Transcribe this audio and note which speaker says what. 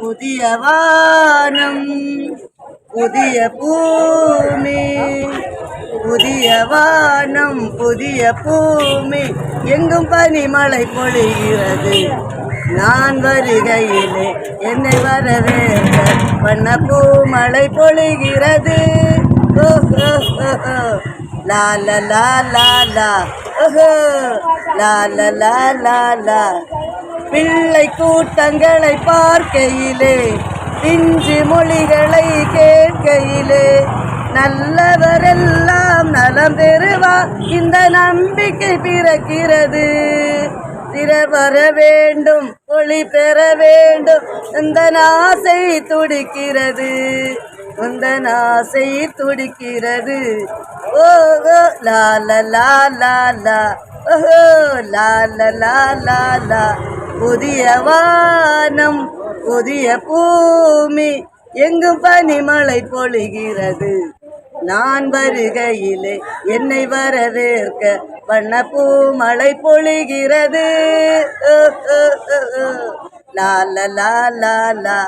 Speaker 1: புதிய வானம் புதிய பூமி புதிய வானம் புதிய பூமி. எங்கும் பனிமழை பொழிகிறது. நான் வருகையிலே என்னை வரவேற்க. பண்ண பூமழை பொழிகிறது. ஓ, ஓ, லா லா லா ஓஹோ. லா லா லா லா. பிள்ளை கூட்டங்களை பார்க்கையிலே பிஞ்சு மொழிகளை கேட்கையிலே. நல்லவரெல்லாம் நலம் பெறுவா இந்த நம்பிக்கை பிறக்கிறது. சிறர் வர வேண்டும் ஒளி பெற வேண்டும் இந்த ஆசை துடிக்கிறது. இந்த ஆசை துடிக்கிறது. ஓஹோ லா லா லா லா ஓஹோ லா லா லா லா புதிய வானம் புதிய பூமி எங்கும் பனிமழை பொழிகிறது. நான் வருகையிலே என்னை வரவேற்க வண்ண பூமழை பொழிகிறது. ஓ, லா லா லா லா